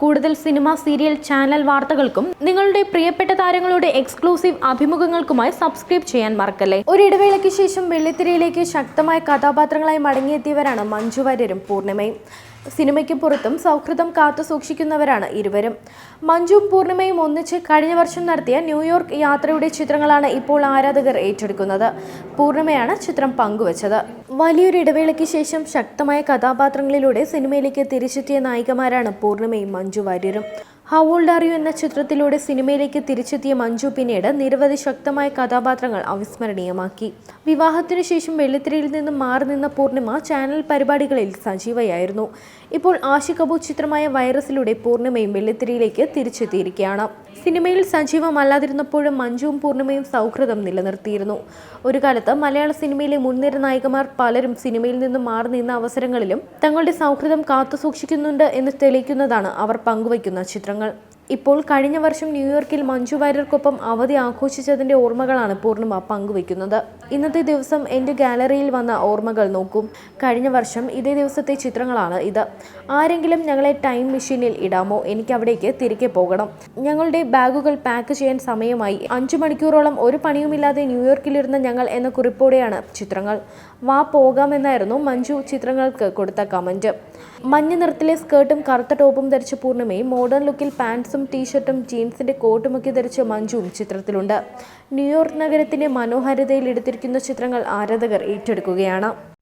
കൂടുതൽ cinema serial channel വാർത്തകൾക്കും നിങ്ങളുടെ പ്രിയപ്പെട്ട താരങ്ങളുടെ എക്സ്ക്ലൂസീവ് അഭിമുഖങ്ങൾക്കുമായി സബ്സ്ക്രൈബ് ചെയ്യാൻ മറക്കല്ലേ? ഒരിടവേളയ്ക്ക് ശേഷം വെള്ളിത്തിരയിലേക്ക് ശക്തമായ കഥാപാത്രങ്ങളായി മടങ്ങിയെത്തിയവരാണ് മഞ്ജു വാര്യരും പൂർണിമയും. സിനിമയ്ക്ക് പുറത്തും സൗഹൃദം കാത്തു സൂക്ഷിക്കുന്നവരാണ് ഇരുവരും. മഞ്ജുവും പൂർണിമയും ഒന്നിച്ച് കഴിഞ്ഞ വർഷം നടത്തിയ ന്യൂയോർക്ക് യാത്രയുടെ ചിത്രങ്ങളാണ് ഇപ്പോൾ ആരാധകർ ഏറ്റെടുക്കുന്നത്. പൂർണിമയാണ് ചിത്രം പങ്കുവച്ചത്. വലിയൊരു ഇടവേളയ്ക്ക് ശേഷം ശക്തമായ കഥാപാത്രങ്ങളിലൂടെ സിനിമയിലേക്ക് തിരിച്ചെത്തിയ നായികമാരാണ് പൂർണിമയും മഞ്ജു വാര്യരും. ഹൗ ഓൾഡ് ആർ യു എന്ന ചിത്രത്തിലൂടെ സിനിമയിലേക്ക് തിരിച്ചെത്തിയ മഞ്ജു പിന്നീട് നിരവധി ശക്തമായ കഥാപാത്രങ്ങൾ അവിസ്മരണീയമാക്കി. വിവാഹത്തിനു ശേഷം വെള്ളിത്തിരയിൽ നിന്നും മാറി നിന്ന പൂർണിമ ചാനൽ പരിപാടികളിൽ സജീവയായിരുന്നു. ഇപ്പോൾ ആഷി കപൂർ ചിത്രമായ വൈറസിലൂടെ പൂർണിമയും വെള്ളിത്തിരയിലേക്ക് തിരിച്ചെത്തിയിരിക്കുകയാണ്. സിനിമയിൽ സജീവമല്ലാതിരുന്നപ്പോഴും മഞ്ജുവും പൂർണിമയും സൗഹൃദം നിലനിർത്തിയിരുന്നു. ഒരു കാലത്ത് മലയാള സിനിമയിലെ മുൻനിര നായികമാർ പലരും സിനിമയിൽ നിന്നും മാറി നിന്ന അവസരങ്ങളിലും തങ്ങളുടെ സൗഹൃദം കാത്തുസൂക്ഷിക്കുന്നുണ്ട് എന്ന് തെളിയിക്കുന്നതാണ് അവർ പങ്കുവയ്ക്കുന്ന ചിത്രങ്ങൾ ഇപ്പോൾ കഴിഞ്ഞ വർഷം ന്യൂയോർക്കിൽ മഞ്ജു വാര്യർക്കൊപ്പം അവധി ആഘോഷിച്ചതിന്റെ ഓർമ്മകളാണ് പൂർണിമ പങ്കുവയ്ക്കുന്നത്. ഇന്നത്തെ ദിവസം എന്റെ ഗാലറിയിൽ വന്ന ഓർമ്മകൾ നോക്കും. കഴിഞ്ഞ വർഷം ഇതേ ദിവസത്തെ ചിത്രങ്ങളാണ് ഇത്. ആരെങ്കിലും ഞങ്ങളെ ടൈം മെഷീനിൽ ഇടാമോ? എനിക്ക് അവിടേക്ക് തിരികെ പോകണം. ഞങ്ങളുടെ ബാഗുകൾ പാക്ക് ചെയ്യാൻ സമയമായി. അഞ്ചു മണിക്കൂറോളം ഒരു പണിയുമില്ലാതെ ന്യൂയോർക്കിലിരുന്ന ഞങ്ങൾ എന്ന കുറിപ്പോടെയാണ് ചിത്രങ്ങൾ. വാ പോകാമെന്നായിരുന്നു മഞ്ജു ചിത്രങ്ങൾക്ക് കൊടുത്ത കമന്റ്. മഞ്ഞ നിറത്തിലെ സ്കേർട്ടും കറുത്ത ടോപ്പും ധരിച്ച പൂർണിമയും മോഡേൺ ലുക്കിൽ പാൻസും ടീഷർട്ടും ജീൻസിന്റെ കോട്ടുമൊക്കെ ധരിച്ച മഞ്ജുവും ചിത്രത്തിലുണ്ട്. ന്യൂയോർക്ക് നഗരത്തിന്റെ മനോഹാരിതയിൽ എടുത്തിരിക്കുന്ന ചിത്രങ്ങൾ ആരാധകർ ഏറ്റെടുക്കുകയാണ്.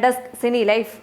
Desk, Cine Life.